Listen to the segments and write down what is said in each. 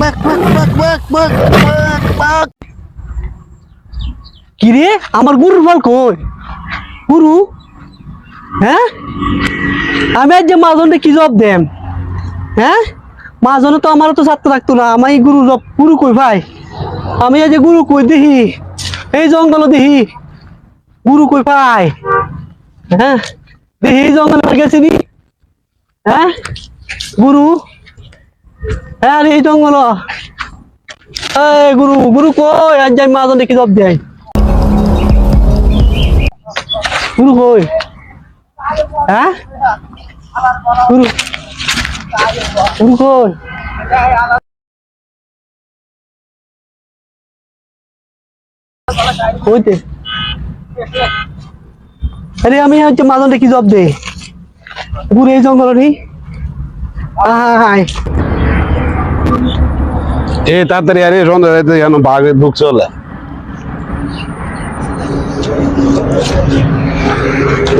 বাক বাক বাক বাক বাক বাক বাক কি রে? আমার গুরুর ফল কই? গুরু? হ্যাঁ? আমি আজ যে মাজনে কি জব দেম? হ্যাঁ? মাজনে তো আমারও তো ছাত্র থাকতো না, আমার এই গুরু জব গুরু কই ভাই? আমি আজ গুরু কই দেখি? এই জঙ্গল দেখি। গুরু কই পাই হ্যাঁ? দেখি এই জঙ্গলে গেছি নি হ্যাঁ? গুরু? হ্যাঁ এই জঙ্গল। গুরু গুরু কই? আজ যাই মাজনে কি জব দেয়? গুরু কই? হ্যাঁ? গুরু গুরু কই? কইতে? আরে আমি হচ্ছে মাজনটা কি জব দে গুরু, এই জঙ্গল নি হাই এ তাড়াতাড়ি আরে সন্ধ্যা রাতে যেন বাঘে ঢুক চলে।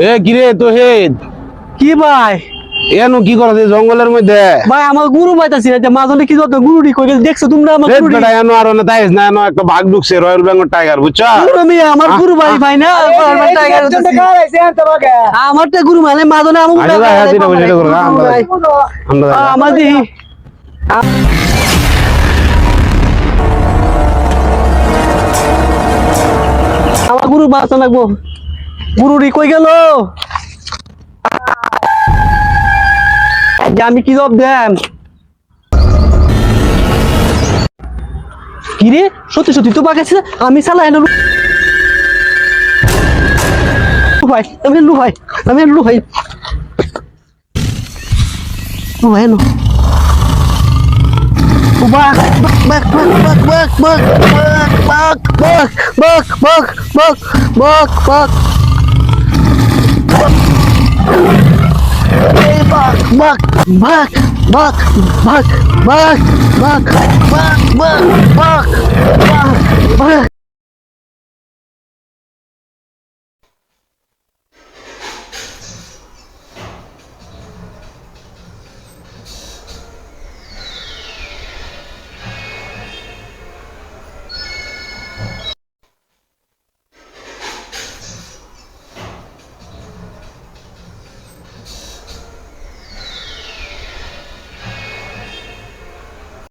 এ কিরে তো হে কি ভাই? এন কি করছে জঙ্গলের মধ্যে? ভাই আমার গুরু পাইতাছি না মাজনটা কি জব গুরু কই গেছে দেখছ তোমরা আমার গুরু বেটা এনো আর না তাইস না এনো একটা বাঘ ঢুকছে রয়্যাল বেঙ্গল টাইগার বুঝছ? গুরু আমি আমার গুরু ভাই ভাই না আমার টাইগার। আমার তো গুরু মানে বসে করো, আমরা আমার দি গুরু বাঁচা লাগবো। গুরুরি কই গেল? আমি কি জব দেন কিরে, সত্যি সত্যি তো বাগাইছে আমি সালা এনে ভাই আমি লু ভাই আমি লু। ভাই লু ভাই no bak bak bak bak bak bak bak bak bak bak bak Hey, bak bak bak bak bak bak bak bak bak bak bak bak